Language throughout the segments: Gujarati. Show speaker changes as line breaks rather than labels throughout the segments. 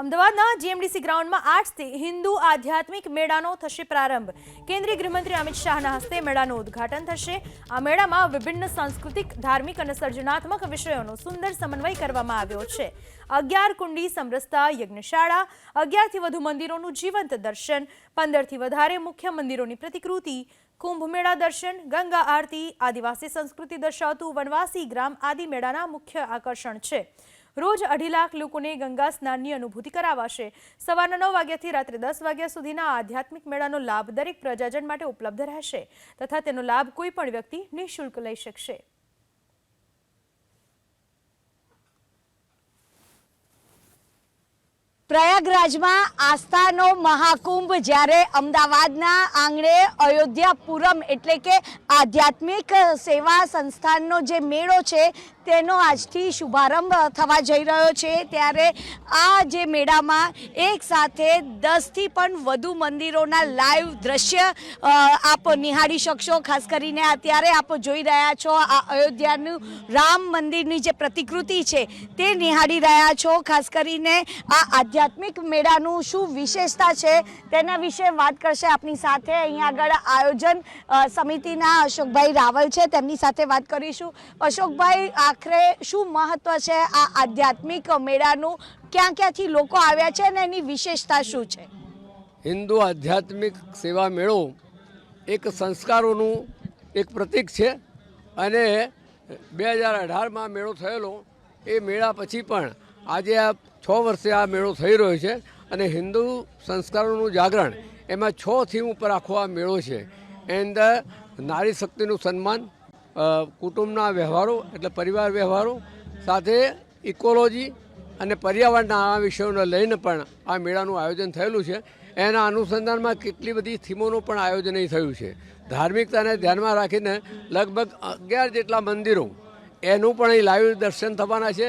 અમદાવાદના જીએમડીસી ગ્રાઉન્ડમાં આજથી હિન્દુ આધ્યાત્મિક મેળાનો થશે પ્રારંભ. કેન્દ્રીય ગૃહમંત્રી અમિત શાહના હસ્તે મેળાનું ઉદ્ઘાટન થશે. આ મેળામાં વિભિન્ન સાંસ્કૃતિક, ધાર્મિક અને સર્જનાત્મક વિષયોનો સુંદર સમન્વય કરવામાં આવ્યો છે. અગિયાર કુંડી સમરસતા યજ્ઞશાળા, અગિયારથી વધુ મંદિરોનું જીવંત દર્શન, પંદરથી વધારે મુખ્ય મંદિરોની પ્રતિકૃતિ, કુંભ મેળા દર્શન, ગંગા આરતી, આદિવાસી સંસ્કૃતિ દર્શાવતું વનવાસી ગ્રામ આદિ મેળાના મુખ્ય આકર્ષણ છે. રોજ અઢી લાખ લોકોને ગંગા સ્નાનની અનુભૂતિ કરાવાશે. સવારના નવ વાગ્યાથી રાત્રે દસ વાગ્યા સુધીના આધ્યાત્મિક મેળાનો લાભ દરેક પ્રજાજન માટે ઉપલબ્ધ રહેશે તથા તેનો લાભ કોઈ પણ વ્યક્તિ નિઃશુલ્ક લઈ શકશે.
પ્રયાગરાજમાં આસ્થાનો મહાકુંભ જ્યારે અમદાવાદના આંગણે અયોધ્યાપુરમ એટલે કે આધ્યાત્મિક સેવા સંસ્થાનનો જે મેળો છે તેનો આજથી શુભારંભ થવા જઈ રહ્યો છે. ત્યારે આ જે મેળામાં એક સાથે દસથી પણ વધુ મંદિરોના લાઈવ દ્રશ્ય આપ નિહાળી શકશો. ખાસ કરીને અત્યારે આપ જોઈ રહ્યા છો આ અયોધ્યાનું રામ મંદિરની જે પ્રતિકૃતિ છે તે નિહાળી રહ્યા છો. ખાસ કરીને આ આધ્યાત્મિક મેળાનું શું વિશેષતા છે તેના વિશે વાત કરશે આપની સાથે. અહીંયા આગળ આયોજન સમિતિના અશોકભાઈ રાવલ છે. તેમની સાથે વાત કરીશું. અશોકભાઈ આખરે શું મહત્વ છે આ આધ્યાત્મિક મેળાનું? ક્યાં ક્યાંથી લોકો આવ્યા છે અને એની વિશેષતા શું છે?
હિન્દુ આધ્યાત્મિક સેવા મેળો એક સંસ્કારોનું એક પ્રતીક છે અને બે હજાર અઢારમાં મેળો થયેલો. એ મેળા પછી પણ આજે આ છ વર્ષે આ મેળો થઈ રહ્યો છે અને હિન્દુ સંસ્કારોનું જાગરણ એમાં છ થીમ ઉપર આખો આ મેળો છે. એની અંદર નારી શક્તિનું સન્માન કુટુંબના વ્યવહારો એટલે પરિવાર વ્યવહારો, સાથે ઇકોલોજી અને પર્યાવરણના આ વિષયોને લઈને પણ આ મેળાનું આયોજન થયેલું છે. એના અનુસંધાનમાં કેટલી બધી થીમોનું પણ આયોજન થયું છે. ધાર્મિકતાને ધ્યાનમાં રાખીને લગભગ અગિયાર જેટલા મંદિરો એનું પણ અહીં લાઈવ દર્શન થવાના છે.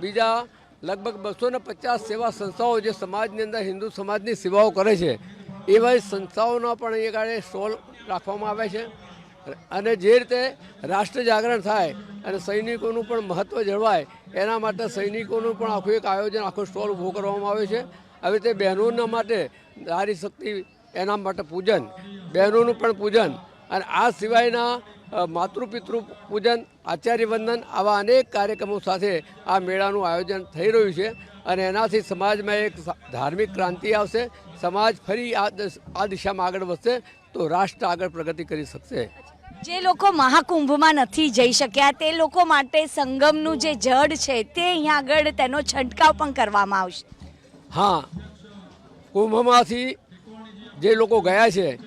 બીજા લગભગ બસો ને પચાસ સેવા સંસ્થાઓ જે સમાજની અંદર હિન્દુ સમાજની સેવાઓ કરે છે, એવા સંસ્થાઓના પણ અહીં આગળ સ્ટોલ રાખવામાં આવે છે. અને જે રીતે રાષ્ટ્ર જાગરણ થાય અને સૈનિકોનું પણ મહત્ત્વ જળવાય, એના માટે સૈનિકોનું પણ આખું એક આયોજન, આખો સ્ટોલ ઊભો કરવામાં આવે છે. આવી રીતે બહેનોના માટે નારી શક્તિ, એના માટે પૂજન, બહેનોનું પણ પૂજન અને આ સિવાયના માતૃપિતૃ પૂજન, આચાર્ય વંદન આવા અનેક કાર્યક્રમો સાથે આ મેળાનું આયોજન થઈ રહ્યું છે અને એનાથી સમાજમાં એક ધાર્મિક ક્રાંતિ આવશે. સમાજ ફરી આ દિશામાં આગળ વધશે તો રાષ્ટ્ર આગળ પ્રગતિ કરી શકશે.
જે લોકો મહાકુંભમાં નથી જઈ શક્યા, તે લોકો માટે સંગમનું જે જળ છે, તે અહીંયા આગળ તેનો છંટકાવ પણ કરવામાં આવશે.
હા, કુંભમાંથી જે લોકો ગયા છે,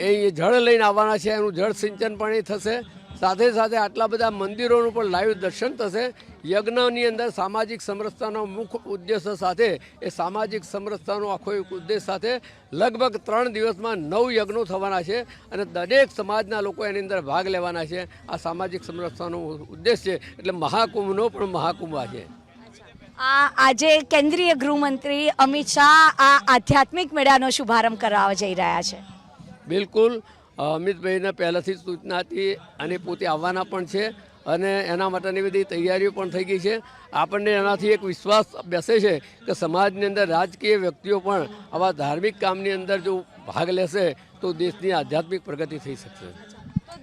એ જળ લઈને આવવાના છે, એનું જળ સિંચન પણ એ થશે. સાથે સાથે આટલા બધા મંદિરોનું પણ લાઈવ દર્શન થશે. યજ્ઞની અંદર સામાજિક સમરસતાનો મુખ્ય ઉદ્દેશ્ય સાથે એ સામાજિક સમરસતાનો આખો એક ઉદ્દેશ સાથે લગભગ ત્રણ દિવસમાં નવ યજ્ઞો થવાના છે અને દરેક સમાજના લોકો એની અંદર ભાગ લેવાના છે. આ સામાજિક સમરસતાનો ઉદ્દેશ છે એટલે મહાકુંભનો પણ મહાકુંભ છે
આ આજે કેન્દ્રીય ગૃહમંત્રી અમિત શાહ આ આધ્યાત્મિક મેળાનો શુભારંભ કરાવવા જઈ રહ્યા છે.
બિલકુલ. અમિતભાઈને પહેલાંથી જ સૂચના હતી અને પોતે આવવાના પણ છે અને એના માટેની બધી તૈયારીઓ પણ થઈ ગઈ છે. આપણને એનાથી એક વિશ્વાસ બેસે છે કે સમાજની અંદર રાજકીય વ્યક્તિઓ પણ આવા ધાર્મિક કામની અંદર જો ભાગ લેશે તો દેશની આધ્યાત્મિક પ્રગતિ થઈ શકશે.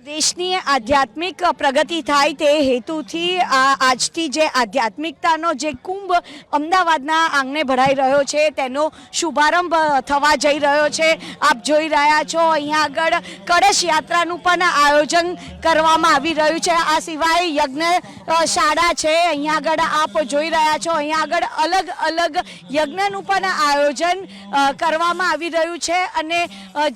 દેશની આધ્યાત્મિક પ્રગતિ થાય તે હેતુથી આજથી જે આધ્યાત્મિકતાનો જે કુંભ અમદાવાદના આંગણે ભરાઈ રહ્યો છે, તેનો શુભારંભ થવા જઈ રહ્યો છે. આપ જોઈ રહ્યા છો, અહીંયા આગળ કળશ યાત્રાનું પણ આયોજન કરવામાં આવી રહ્યું છે. આ સિવાય યજ્ઞ શાળા છે, અહીંયા આગળ આપ જોઈ રહ્યા છો. અહીંયા આગળ અલગ અલગ યજ્ઞનું પણ આયોજન કરવામાં આવી રહ્યું છે અને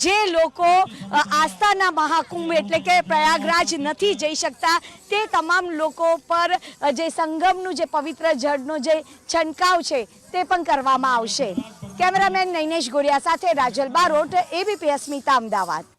જે લોકો આસ્થાના મહાકુંભ એટલે કે પ્રયાગરાજ નથી જઈ શકતા. તે તમામ લોકો પર જે સંગમનું જે પવિત્ર જળનો જે છંટકાવ છે, તે પણ કરવામાં આવશે. કેમેરામેન નૈનેશ ગોરિયા સાથે રાજલ બારોટ, એબીપી અસ્મિતા અમદાવાદ.